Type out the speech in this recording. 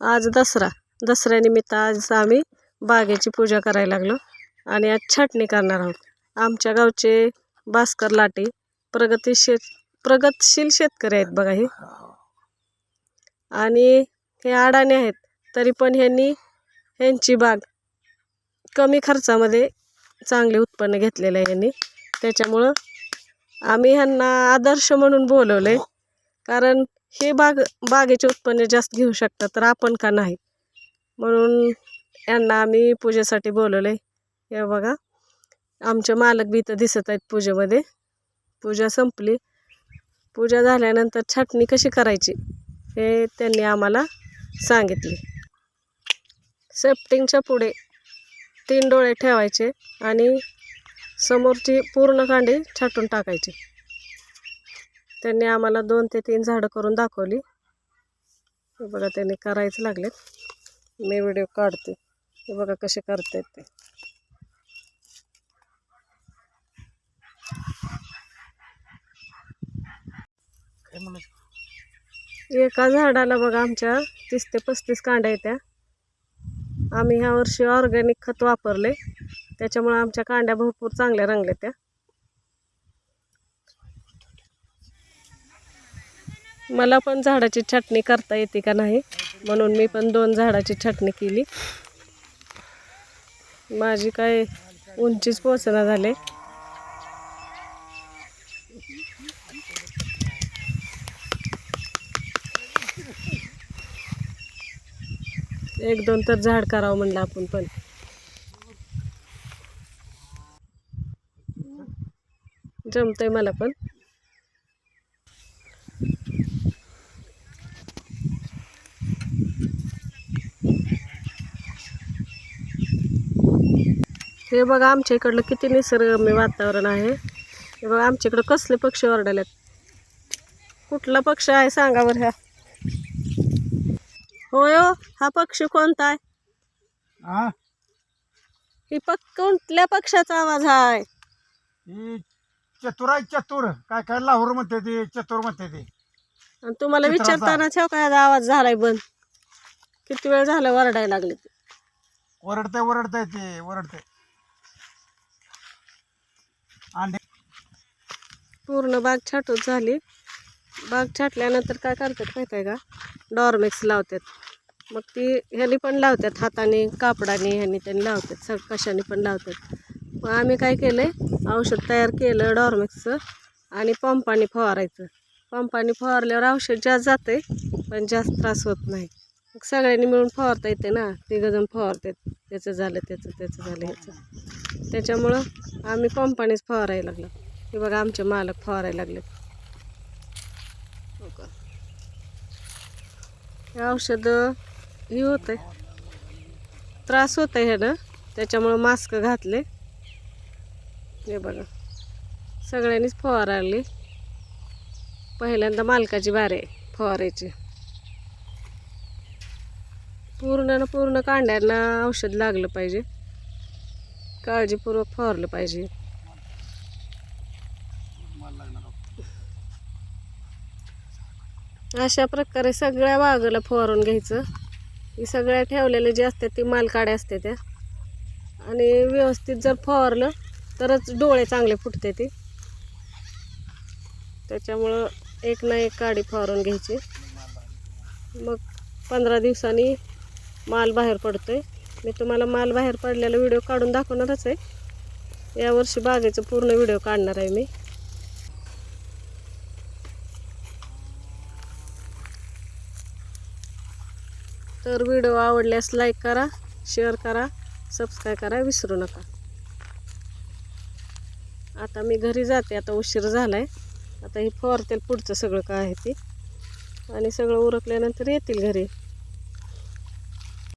आज दसरा. दसऱ्यानिमित्त आज आम्ही बागेची पूजा करायला लागलो आणि आज छाटणी करणार आहोत. आमच्या गावचे भास्कर लाटे प्रगतीशील प्रगतशील शेतकरी आहेत बघा हे. आणि हे अडाणी आहेत तरी पण ह्यांनी ह्यांची बाग कमी खर्चामध्ये चांगले उत्पन्न घेतलेलं आहे यांनी त्याच्यामुळं आम्ही ह्यांना आदर्श म्हणून बोलवले कारण हे बाग बागेचे उत्पन्न जास्त घेऊ शकतात तर आपण का नाही? म्हणून यांना आम्ही पूजेसाठी बोलवलं आहे हे बघा आमचे मालक बी इथं दिसत आहेत पूजेमध्ये. पूजा संपली. पूजा झाल्यानंतर छाटणी कशी करायची हे त्यांनी आम्हाला सांगितले. सेफ्टिंगच्या पुढे तीन डोळे ठेवायचे आणि समोरची पूर्ण कांडी छाटून टाकायची. त्यांनी आम्हाला दोन ते तीन झाडं करून दाखवली. हे बघा त्यांनी करायचं लागलेत. मी व्हिडिओ काढते. हे बघा कसे करतायत ते. एका झाडाला बघा आमच्या तीस ते पस्तीस कांड्या येत्या. आम्ही ह्या वर्षी ऑर्गॅनिक खत वापरले त्याच्यामुळे आमच्या कांड्या भरपूर चांगल्या रंगल्या त्या. मला पण झाडाची छाटणी करता येते का नाही? म्हणून मी पण दोन झाडाची छाटणी केली. माझी काय उंचीच पोचना झाले. एक दोन तर झाड करावं म्हणलं आपण पण. जमतंय मला पण. हे बघा आमच्या इकडलं किती निसर्गरम्य वातावरण आहे. हे बघा आमच्या इकडं कसले पक्षी ओरडायलेत कुठला पक्ष आहे सांगा बरं ह्या. होय हो हा पक्षी कोणता आहे? हा ही पक कोणत्या पक्षाचा आवाज आहे? ही चतुर आहे चतुर. काय काय लाहोर म्हणते ते चतुर म्हणते ते. आणि तुम्हाला. विचारताना ठेव काय आवाज झालाय बंद? किती वेळ झाला वरडायला लागले ते? ओरडते ओरडते ते ओरडते अंडे पूर्ण बाग छाटून झाली. बाग छाटल्यानंतर काय करतात माहिती आहे का? डॉरमेक्स लावतात. मग ती ह्यानी पण लावतात हाताने कापडाने ह्यानी त्यांनी लावतात सग कशाने पण लावतात. मग आम्ही काय केलं औषध तयार केलं डॉरमेक्सचं आणि पंपाने फवारायचं. पंपाने फवारल्यावर औषध जास्त जाते पण जास्त त्रास होत नाही. मग सगळ्यांनी मिळून फवारता येते ना? तिघंजण फवारतात. त्याचं झालं त्याचं त्याचं झालं ह्याचं. त्याच्यामुळं आम्ही पंपानेच फवारायला लागलो. हे बघा आमचे मालक फवारायला लागले हे औषधं हे होतं त्रास होत आहे ह्यानं. त्याच्यामुळं मास्क घातले. हे बघा. सगळ्यांनीच फवारायला. पहिल्यांदा मालकाची बारे फवारायची. पूर्ण पूर्ण कांड्यांना औषध लागलं पाहिजे. काळजीपूर्वक फवारलं पाहिजे. अशा प्रकारे सगळ्या बागेला फवारून घ्यायचं. ही सगळ्या ठेवलेल्या जे असतात ती मालकाड्या असते त्या. आणि व्यवस्थित जर फवारलं तरच डोळे चांगले फुटते ते. त्याच्यामुळं एक ना एक काडी फवारून घ्यायची. मग पंधरा दिवसांनी माल बाहेर पडतोय. मी तुम्हाला माल बाहेर पडलेला व्हिडिओ काढून दाखवणारच आहे. यावर्षी बागेचं पूर्ण व्हिडिओ काढणार आहे मी. तर व्हिडिओ आवडल्यास लाईक करा शेअर करा सबस्क्राईब करा विसरू नका. आता मी घरी जाते आता उशीर झाला आहे आता ही फवारतील पुढचं सगळं काय आहे ते. आणि सगळं उरकल्यानंतर येतील घरी.